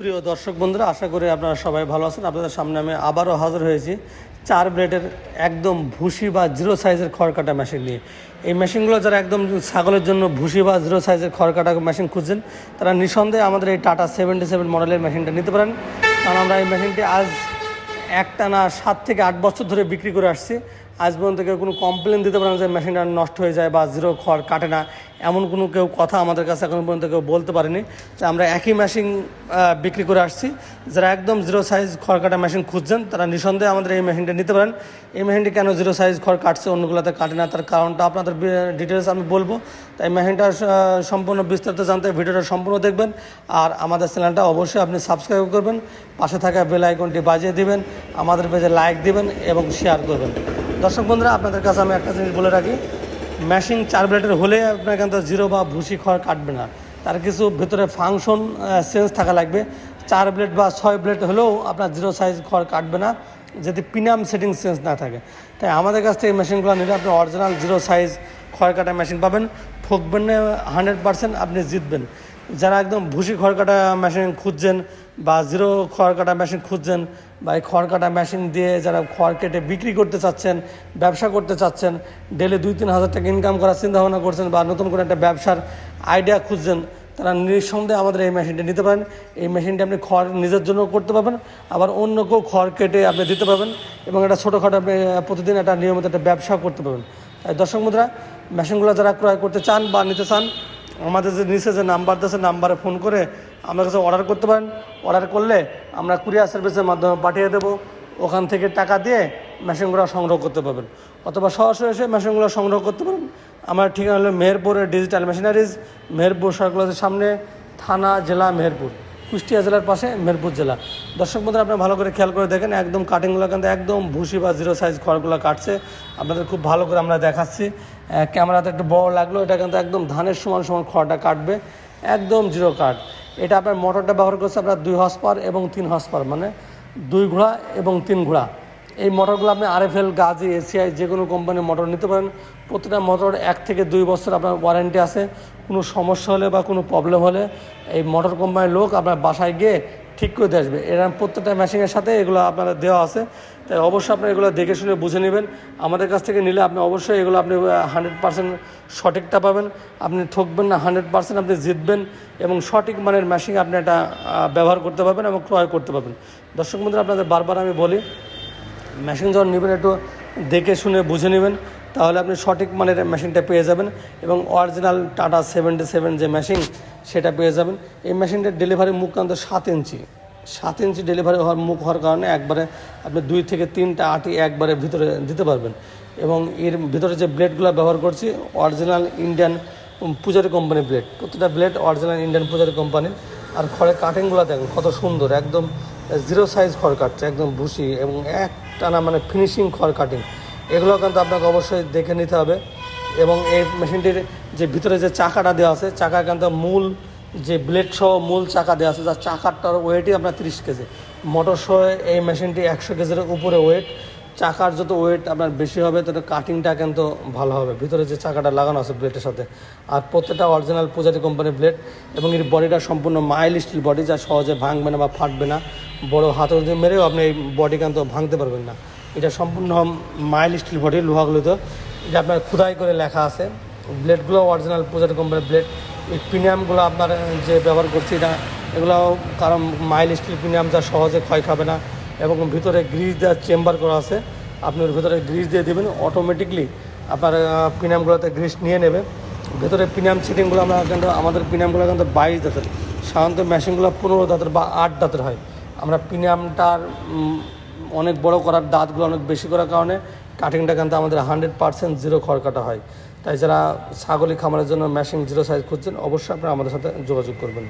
প্রিয় দর্শক বন্ধুরা, আশা করি আপনারা সবাই ভালো আছেন। আপনাদের সামনে আমি আবারও হাজির হয়েছি চার ব্লেডের একদম ভুসি বা জিরো সাইজের খড় কাটা মেশিন নিয়ে। এই মেশিনগুলো যারা একদম ছাগলের জন্য ভুসি বা জিরো সাইজের খড় কাটা মেশিন খুঁজছেন, তারা নিঃসন্দেহে আমাদের এই টাটা সেভেন্টি সেভেন মডেলের মেশিনটা নিতে পারেন। কারণ আমরা এই মেশিনটি আজ একটানা সাত থেকে আট বছর ধরে বিক্রি করে আসছি। আজ পর্যন্ত কেউ কোনো কমপ্লেন দিতে পারে না যে মেশিনটা নষ্ট হয়ে যায় বা জিরো খড় কাটে না। এমন কোনো কেউ কথা আমাদের কাছে এখন পর্যন্ত কেউ বলতে পারেনি। যে আমরা একই মেশিন বিক্রি করে আসছি। যারা একদম জিরো সাইজ খড় কাটা মেশিন খুঁজছেন, তারা নিঃসন্দেহে আমাদের এই মেশিনটা নিতে পারেন। এই মেশিনটি কেন জিরো সাইজ খড় কাটছে, অন্যগুলোতে কাটে না, তার কারণটা আপনাদের ডিটেলস আমি বলব। তাই মেশিনটা সম্পূর্ণ বিস্তারিত জানতে ভিডিওটা সম্পূর্ণ দেখবেন। আর আমাদের চ্যানেলটা অবশ্যই আপনি সাবস্ক্রাইব করবেন। পাশে থাকা বেল আইকনটি বাজিয়ে দিবেন। আমাদের পেজে লাইক দিবেন এবং শেয়ার করবেন। দর্শক বন্ধুরা, আপনাদের কাছে আমি একটা জিনিস বলে রাখি। ম্যাশিং চার ব্লেডের হলে আপনার কিন্তু জিরো বা ভুসি খড় কাটবে না। তার কিছু ভেতরে ফাংশন সেন্স থাকা লাগবে। চার ব্লেড বা ছয় ব্লেড হলেও আপনার জিরো সাইজ খড় কাটবে না, যদি পিনাম সেটিং সেন্স না থাকে। তাই আমাদের কাছ থেকে এই মেশিনগুলো নিলে আপনি অরিজিনাল জিরো সাইজ খড় কাটা মেশিন পাবেন। ঠকবেন না হান্ড্রেড পার্সেন্ট আপনি জিতবেন। যারা একদম ভুসি খড় কাটা মেশিন খুঁজছেন বা জিরো খড় কাটা মেশিন খুঁজছেন বা এই খড় কাটা মেশিন দিয়ে যারা খড় কেটে বিক্রি করতে চাচ্ছেন, ব্যবসা করতে চাচ্ছেন ডেলি দুই, তিন হাজার টাকা ইনকাম করার চিন্তা ভাবনা করছেন বা নতুন করে একটা ব্যবসার আইডিয়া খুঁজছেন, তারা নিঃসন্দেহে আমাদের এই মেশিনটা নিতে পারেন। এই মেশিনটা আপনি খড় নিজের জন্য করতে পারবেন, আবার অন্য কেউ খড় কেটে আপনি দিতে পারবেন এবং একটা ছোটোখাটো আপনি প্রতিদিন একটা নিয়মিত একটা ব্যবসা করতে পারবেন। তাই দর্শক মুদ্রা মেশিনগুলো যারা ক্রয় করতে চান বা নিতে চান আমাদের যে নিচে যে নাম্বার দিয়েছে, নাম্বারে ফোন করে আমার কাছে অর্ডার করতে পারেন। অর্ডার করলে আমরা কুরিয়ার সার্ভিসের মাধ্যমে পাঠিয়ে দেবো। ওখান থেকে টাকা দিয়ে মেশিনগুলো সংগ্রহ করতে পারবেন। অথবা সরাসরি এসে মেশিনগুলো সংগ্রহ করতে পারেন। আমার ঠিকানা হলো মেহেরপুরের ডিজিটাল মেশিনারিজ মেহেরপুর সার্কুলারের সামনে, থানা, জেলা মেহেরপুর। কুষ্টিয়া জেলার পাশে মেরপুর জেলা। দর্শক বন্ধুরা, আপনারা ভালো করে খেয়াল করে দেখেন, একদম কাটিংগুলো কিন্তু একদম ভুসি বা জিরো সাইজ খড়গুলো কাটছে। আপনাদের খুব ভালো করে আমরা দেখাচ্ছি। ক্যামেরাতে একটু বড় লাগল, এটা কিন্তু একদম ধানের সমান সমান খড়টা কাটবে। একদম জিরো কাট এটা আপনার মোটরটা ব্যবহার করছে আপনার দুই হসপার পার এবং তিন হসপার পার মানে দুই ঘোড়া এবং তিন ঘোড়া। এই মোটরগুলো আপনি আরএফএল, গাজি, এসিআই যে কোনো কোম্পানির মোটর নিতে পারেন। প্রতিটা মোটর এক থেকে দুই বছর আপনার ওয়ারেন্টি আছে। কোনো সমস্যা হলে বা কোনো প্রবলেম হলে এই মোটর কোম্পানির লোক আপনার বাসায় গিয়ে ঠিক করে দিয়ে আসবে। এরকম প্রত্যেকটা মেশিনের সাথে এগুলো আপনাদের দেওয়া আছে। তাই অবশ্যই আপনার এগুলো দেখে শুনে বুঝে নেবেন। আমাদের কাছ থেকে নিলে আপনি অবশ্যই এগুলো আপনি হান্ড্রেড পার্সেন্ট সঠিকটা পাবেন। আপনি ঠকবেন না হান্ড্রেড পার্সেন্ট আপনি জিতবেন এবং সঠিক মানের মেশিন আপনি এটা ব্যবহার করতে পারবেন এবং ক্রয় করতে পারবেন। দর্শক বন্ধুরা, আপনাদের বারবার আমি বলি মেশিন যখন নেবেন একটু দেখে শুনে বুঝে নেবেন, তাহলে আপনি সঠিক মানের মেশিনটা পেয়ে যাবেন এবং অরিজিনাল টাটা সেভেন্টি সেভেন যে মেশিন সেটা পেয়ে যাবেন। এই মেশিনটার ডেলিভারি মুখ কান্ত সাত ইঞ্চি। সাত ইঞ্চি ডেলিভারি হওয়ার মুখ হওয়ার কারণে একবারে আপনি দুই থেকে তিনটা আটি একবারে ভিতরে দিতে পারবেন। এবং এর ভিতরে যে ব্লেডগুলো ব্যবহার করছি অরিজিনাল ইন্ডিয়ান পূজারি কোম্পানির ব্লেড প্রতিটা ব্লেড অরিজিনাল ইন্ডিয়ান পূজারি কোম্পানির আর খড়ের কাটিংগুলো দেখুন কত সুন্দর, একদম জিরো সাইজ খড় কাটছে, একদম ভুসি এবং এক টানা মানে ফিনিশিং খড় কাটিং। এগুলো কিন্তু আপনাকে অবশ্যই দেখে নিতে হবে এবং এই মেশিনটির যে ভিতরে যে চাকাটা দেওয়া আছে চাকা কিন্তু মূল যে ব্লেড সহ মূল চাকা দেওয়া আছে, যার চাকারটার ওয়েটই আপনার তিরিশ কেজি। মোটর সহ এই মেশিনটি একশো কেজির উপরে ওয়েট। চাকার যত ওয়েট আপনার বেশি হবে, তত কাটিংটা কিন্তু ভালো হবে। ভিতরে যে চাকাটা লাগানো আছে ব্লেডের সাথে। আর প্রত্যেকটা অরিজিনাল পূজারি কোম্পানির ব্লেড এবং এর বডিটা সম্পূর্ণ মাইল স্টিল বডি যা সহজে ভাঙবে না বা ফাটবে না। বড় দিয়ে মেরেও আপনি এই বডি কিন্তু ভাঙতে পারবেন না। এটা সম্পূর্ণ মাইল স্টিল বডি লোহাগুলো তো এটা আপনার খুদাই করে লেখা আছে। ব্লেডগুলো অরিজিনাল পূজারি কোম্পানির ব্লেড এই প্রিমিয়ামগুলো আপনার যে ব্যবহার করছি এটা এগুলো কারণ মাইল স্টিল প্রিমিয়াম যা সহজে ক্ষয় খাবে না। এবং ভিতরে গ্রিজ দেওয়ার চেম্বার করা আছে। আপনি ওর ভিতরে গ্রিজ দিয়ে দেবেন অটোমেটিকলি আপনার পিনামগুলোতে গ্রিজ নিয়ে নেবে। ভেতরে পিনাম সিটিংগুলো আমরা কিন্তু, আমাদের পিনামগুলো কিন্তু বাইশ দাঁতের। সাধারণত মেশিনগুলো পনেরো দাঁতের বা আট দাঁতের হয়। আমরা অনেক বড় করার দাঁতগুলো অনেক বেশি করার কারণে কাটিংটা কিন্তু আমাদের হান্ড্রেড পার্সেন্ট জিরো খড় কাটা হয়। তাই যারা ছাগলি খামারের জন্য মেশিন জিরো সাইজ খুঁজছেন, অবশ্যই আপনারা আমাদের সাথে যোগাযোগ করবেন।